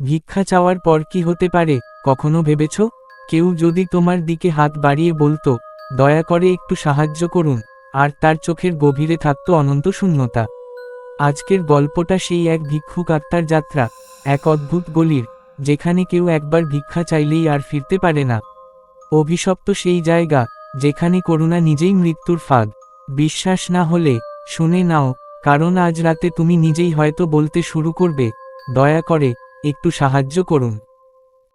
ভিক্ষা চাওয়ার পর কি হতে পারে, কখনো ভেবেছ? কেউ যদি তোমার দিকে হাত বাড়িয়ে বলতো, দয়া করে একটু সাহায্য করুন, আর তার চোখের গভীরে থাকত অনন্ত শূন্যতা। আজকের গল্পটা সেই এক ভিক্ষুক আত্মার যাত্রা, এক অদ্ভুত গলির, যেখানে কেউ একবার ভিক্ষা চাইলেই আর ফিরতে পারে না। অভিশপ্ত সেই জায়গা, যেখানে করুণা নিজেই মৃত্যুর ফাঁদ। বিশ্বাস না হলে, শুনে নাও, কারণ আজ রাতে তুমি নিজেই হয়তো বলতে শুরু করবে, দয়া করে একটু সাহায্য করুন।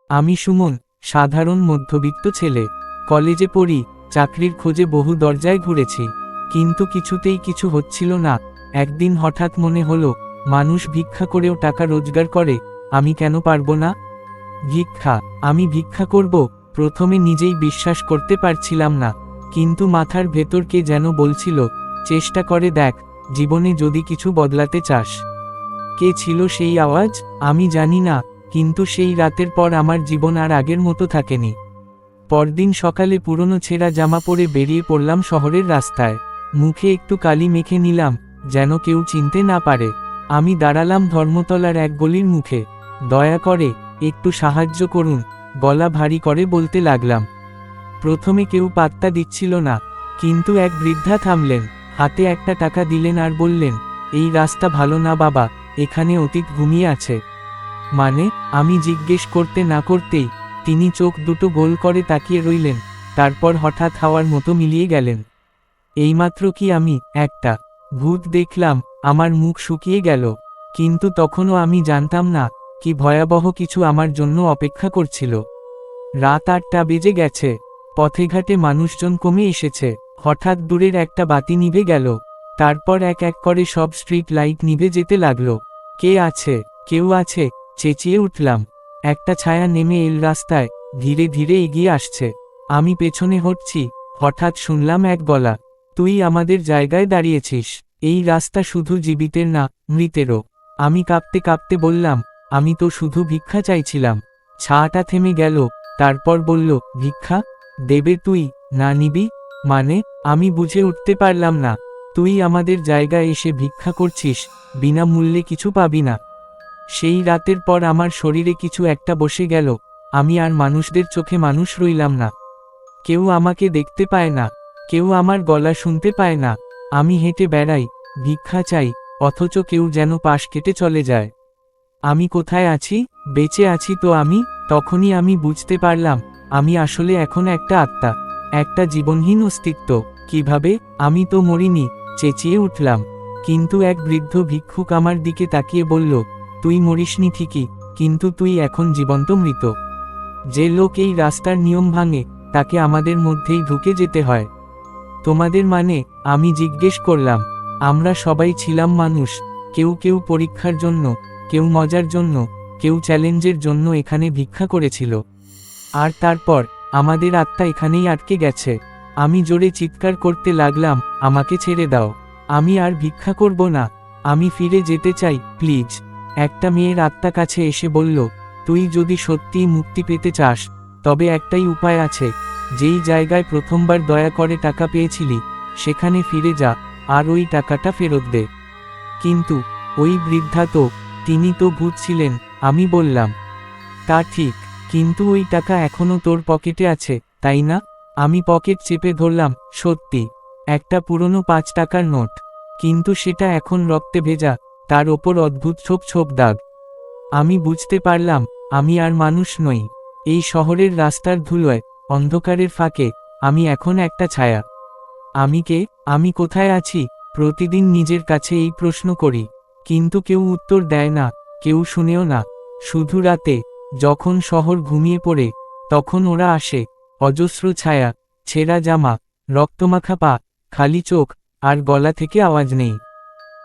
আমি সুমন, সাধারণ মধ্যবিত্ত ছেলে। কলেজে পড়ি, চাকরির খোঁজে বহু দরজায় ঘুরেছি। কিন্তু কিছুতেই কিছু হচ্ছিল না। একদিন হঠাৎ মনে হলো, মানুষ ভিক্ষা করেও টাকা রোজগার করে, আমি কেন পারব না? ভিক্ষা, আমি ভিক্ষা করব, প্রথমে নিজেই বিশ্বাস করতে পারছিলাম না। কিন্তু মাথার ভেতরকে যেন বলছিল, চেষ্টা করে দেখ, জীবনে যদি কিছু বদলাতে চাস। কে ছিল সেই আওয়াজ, আমি জানি না, কিন্তু সেই রাতের পর আমার জীবন আর আগের মতো থাকেনি। পরদিন সকালে পুরনো ছেঁড়া জামা পরে বেরিয়ে পড়লাম শহরের রাস্তায়। মুখে একটু কালি মেখে নিলাম, যেন কেউ চিনতে না পারে। আমি দাঁড়ালাম ধর্মতলার এক গলির মুখে। দয়া করে, একটু সাহায্য করুন, গলা ভারী করে বলতে লাগলাম। প্রথমে কেউ পাত্তা দিচ্ছিল না, কিন্তু এক বৃদ্ধা থামলেন, হাতে একটা টাকা দিলেন আর বললেন, এই রাস্তা ভালো না বাবা এখানে অতীত ঘুমিয়ে আছে। মানে আমি জিজ্ঞেস করতে না করতেই, তিনি চোখ দুটো গোল করে তাকিয়ে রইলেন, তারপর হঠাৎ হাওয়ার মতো মিলিয়ে গেলেন। এইমাত্র কি আমি, একটা, ভূত দেখলাম, আমার মুখ শুকিয়ে গেল, কিন্তু তখনও আমি জানতাম না, কি ভয়াবহ কিছু আমার জন্য অপেক্ষা করছিল। রাত আটটা বেজে গেছে পথে ঘাটে মানুষজন কমে এসেছে, হঠাৎ দূরের একটা বাতি নিভে গেল। তারপর এক এক করে সব স্ট্রিট লাইট নিভে যেতে লাগল। কে আছে? কেউ আছে? চেঁচিয়ে উঠলাম। একটা ছায়া নেমে এল রাস্তায়, ধীরে ধীরে এগিয়ে আসছে। আমি পেছনে হটছি, হঠাৎ শুনলাম এক গলা, তুই আমাদের জায়গায় দাঁড়িয়েছিস। এই রাস্তা শুধু জীবিতের না, মৃতেরও। আমি কাঁপতে কাঁপতে বললাম, আমি তো শুধু ভিক্ষা চাইছিলাম। ছাটা থেমে গেল, তারপর বলল, ভিক্ষা? দেবে তুই, না নিবি? মানে আমি বুঝে উঠতে পারলাম না। তুই আমাদের জায়গায় এসে ভিক্ষা করছিস, বিনামূল্যে কিছু পাবি না। সেই রাতের পর আমার শরীরে কিছু একটা বসে গেল, আমি আর মানুষদের চোখে মানুষ রইলাম না। কেউ আমাকে দেখতে পায় না, কেউ আমার গলা শুনতে পায় না। আমি হেঁটে বেড়াই, ভিক্ষা চাই, অথচ কেউ যেন পাশ কেটে চলে যায়। আমি কোথায় আছি? বেঁচে আছি তো আমি, তখনই আমি বুঝতে পারলাম, আমি আসলে এখন একটা আত্মা, একটা জীবনহীন অস্তিত্ব। কীভাবে? আমি তো মরিনি চেঁচিয়ে উঠলাম। কিন্তু এক বৃদ্ধ ভিক্ষুক আমার দিকে তাকিয়ে বলল, তুই মরিসনি ঠিকই, কিন্তু তুই এখন জীবন্ত মৃত। যে লোক এই রাস্তার নিয়ম ভাঙে, তাকে আমাদের মধ্যেই ঢুকে যেতে হয়। তোমাদের মানে আমি জিজ্ঞেস করলাম, আমরা সবাই ছিলাম মানুষ, কেউ কেউ পরীক্ষার জন্য, কেউ মজার জন্য, কেউ চ্যালেঞ্জের জন্য এখানে ভিক্ষা করেছিল। আর তারপর, আমাদের আত্মা এখানেই আটকে গেছে। আমি জোরে চিৎকার করতে লাগলাম, আমাকে ছেড়ে দাও। আমি আর ভিক্ষা করব না। আমি ফিরে যেতে চাই, প্লিজ। একটা মেয়ের আত্মা কাছে এসে বলল, তুই যদি সত্যিই মুক্তি পেতে চাস, তবে একটাই উপায় আছে। যেই জায়গায় প্রথমবার দয়া করে টাকা পেয়েছিলি, সেখানে ফিরে যা, আর ওই টাকাটা ফেরত দে। কিন্তু, ওই বৃদ্ধা তো, তিনি তো ভূত ছিলেন, আমি বললাম, তা ঠিক, কিন্তু ওই টাকা এখনও তোর পকেটে আছে, তাই না? আমি পকেট চেপে ধরলাম, সত্যি, একটা পুরনো পাঁচ টাকার নোট। কিন্তু সেটা এখন রক্তে ভেজা, তার ওপর অদ্ভুত ছোপ ছোপ দাগ। আমি বুঝতে পারলাম, আমি আর মানুষ নই। এই শহরের রাস্তার ধুলোয়, অন্ধকারের ফাঁকে, আমি এখন একটা ছায়া। আমি কে? আমি কোথায় আছি? প্রতিদিন নিজের কাছে এই প্রশ্ন করি। কিন্তু কেউ উত্তর দেয় না, কেউ শুনেও না। শুধু রাতে, যখন শহর ঘুমিয়ে পড়ে, তখন ওরা আসে। অজস্র ছায়া, ছেঁড়া জামা, রক্তমাখা পা, খালি চোখ, আর গলা থেকে আওয়াজ নেই।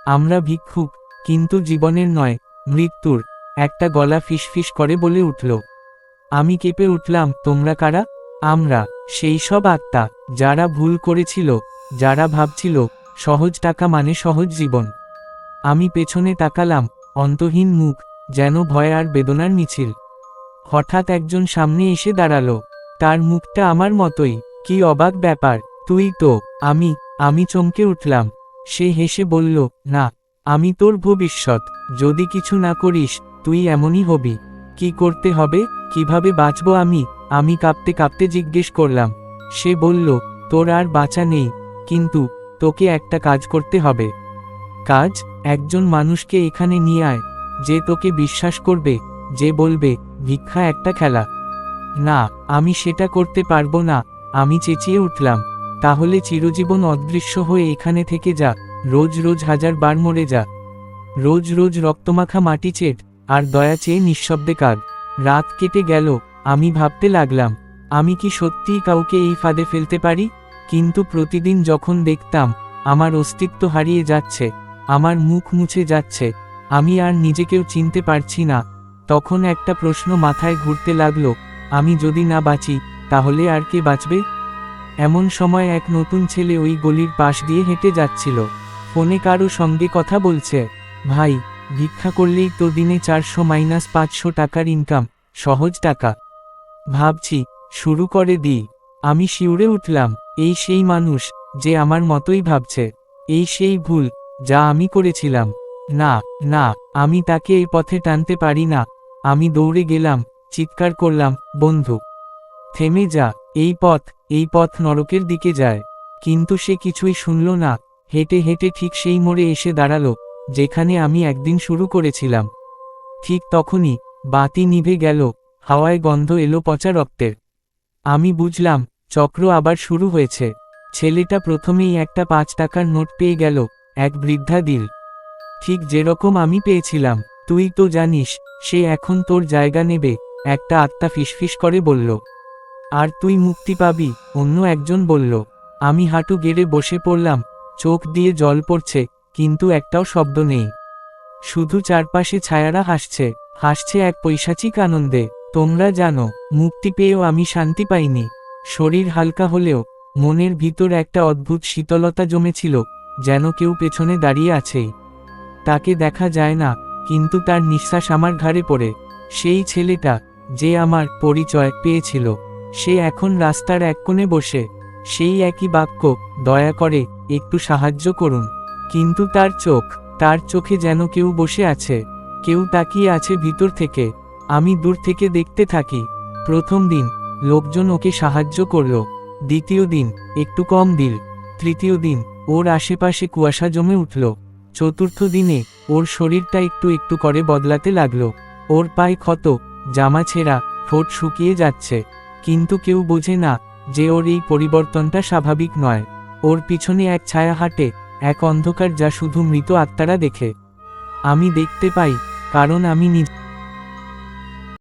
আমরা ভিক্ষুক, কিন্তু জীবনের নয়, মৃত্যুর, একটা গলা ফিসফিস করে বলে উঠল। আমি কেঁপে উঠলাম, তোমরা কারা? আমরা, সেই সব আত্মা, যারা ভুল করেছিল, যারা ভাবছিল, সহজ টাকা মানে সহজ জীবন। আমি পেছনে তাকালাম, অন্তহীন মুখ, যেন ভয় আর বেদনার মিছিল। হঠাৎ একজন সামনে এসে দাঁড়াল। তার মুখটা আমার মতোই, কি অবাক ব্যাপার, তুই তো, আমি আমি চমকে উঠলাম। সে হেসে বলল, না, আমি তোর ভবিষ্যৎ, যদি কিছু না করিস, তুই এমনই হবি। কি করতে হবে, কীভাবে বাঁচব আমি আমি কাঁপতে কাঁপতে জিজ্ঞেস করলাম। সে বলল, তোর আর বাঁচা নেই, কিন্তু তোকে একটা কাজ করতে হবে। কাজ, একজন মানুষকে এখানে নিয়ে আয়, যে তোকে বিশ্বাস করবে, যে বলবে, ভিক্ষা একটা খেলা। না, আমি সেটা করতে পারব না। আমি চেঁচিয়ে উঠলাম। তাহলে চিরজীবন অদৃশ্য হয়ে এখানে থেকে যা। রোজ রোজ হাজার বার মরে যা। রোজ রোজ রক্তমাখা মাটি চেট। আর দয়া চেয়ে নিঃশব্দে কাঁদ। রাত কেটে গেল। আমি ভাবতে লাগলাম, আমি কি সত্যিই কাউকে এই ফাঁদে ফেলতে পারি? কিন্তু প্রতিদিন যখন দেখতাম, আমার অস্তিত্ব হারিয়ে যাচ্ছে। আমার মুখ মুছে যাচ্ছে। আমি আর নিজেকেও চিনতে পারছি না। তখন একটা প্রশ্ন মাথায় ঘুরতে লাগল আমি যদি না বাঁচি, তাহলে আর কে বাঁচবে? এমন সময় এক নতুন ছেলে ওই গলির পাশ দিয়ে হেঁটে যাচ্ছিল। ফোনে কারও সঙ্গে কথা বলছে, ভাই, ভিক্ষা করলেই তো দিনে চারশো মাইনাস পাঁচশো টাকার ইনকাম সহজ টাকা। ভাবছি, শুরু করে দিই। আমি শিউরে উঠলাম, এই সেই মানুষ, যে আমার মতোই ভাবছে। এই সেই ভুল, যা আমি করেছিলাম। না না, আমি তাকে এই পথে টানতে পারি না। আমি দৌড়ে গেলাম চিৎকার করলাম, বন্ধু, থেমে যা, এই পথ এই পথ নরকের দিকে যায়। কিন্তু সে কিছুই শুনল না, হেঁটে হেঁটে ঠিক সেই মোড়ে এসে দাঁড়াল, যেখানে আমি একদিন শুরু করেছিলাম। ঠিক তখনই বাতি নিভে গেল, হাওয়ায় গন্ধ এলো পচা রক্তের আমি বুঝলাম, চক্র আবার শুরু হয়েছে। ছেলেটা প্রথমেই একটা পাঁচ টাকার নোট পেয়ে গেল, এক বৃদ্ধা দিল। ঠিক যেরকম আমি পেয়েছিলাম, তুই তো জানিস, সে এখন তোর জায়গা নেবে। একটা আত্মা ফিসফিস করে বলল, আর তুই মুক্তি পাবি, অন্য একজন বলল, আমি হাঁটু গেড়ে বসে পড়লাম, চোখ দিয়ে জল পড়ছে, কিন্তু একটাও শব্দ নেই। শুধু চারপাশে ছায়ারা হাসছে হাসছে এক পৈশাচিক আনন্দে। তোমরা জানো, মুক্তি পেয়েও আমি শান্তি পাইনি। শরীর হালকা হলেও, মনের ভিতর একটা অদ্ভুত শীতলতা জমেছিল, যেন কেউ পেছনে দাঁড়িয়ে আছেই তাকে দেখা যায় না, কিন্তু তার নিঃশ্বাস আমার ঘাড়ে পড়ে। সেই ছেলেটা যে আমার পরিচয় পেয়েছিল, সে এখন রাস্তার এক কোণে বসে, সেই একই বাক্য, দয়া করে, একটু সাহায্য করুন। কিন্তু তার চোখ, তার চোখে যেন কেউ বসে আছে, কেউ তাকিয়ে আছে ভিতর থেকে, আমি দূর থেকে দেখতে থাকি। প্রথম দিন, লোকজন ওকে সাহায্য করল। দ্বিতীয় দিন, একটু কম দিল। তৃতীয় দিন, ওর আশেপাশে কুয়াশা জমে উঠল। চতুর্থ দিনে, ওর শরীরটা একটু একটু করে বদলাতে লাগল। ওর পায়ে ক্ষত জামা ছেঁড়া ঠোঁট শুকিয়ে যাচ্ছে। কিন্তু কেউ বোঝে না যে ওর এই পরিবর্তনটা স্বাভাবিক নয়। ওর পিছনে এক ছায়া হাঁটে, এক অন্ধকার যা শুধু মৃত আত্মারা দেখে। আমি দেখতে পাই, কারণ আমি নিজ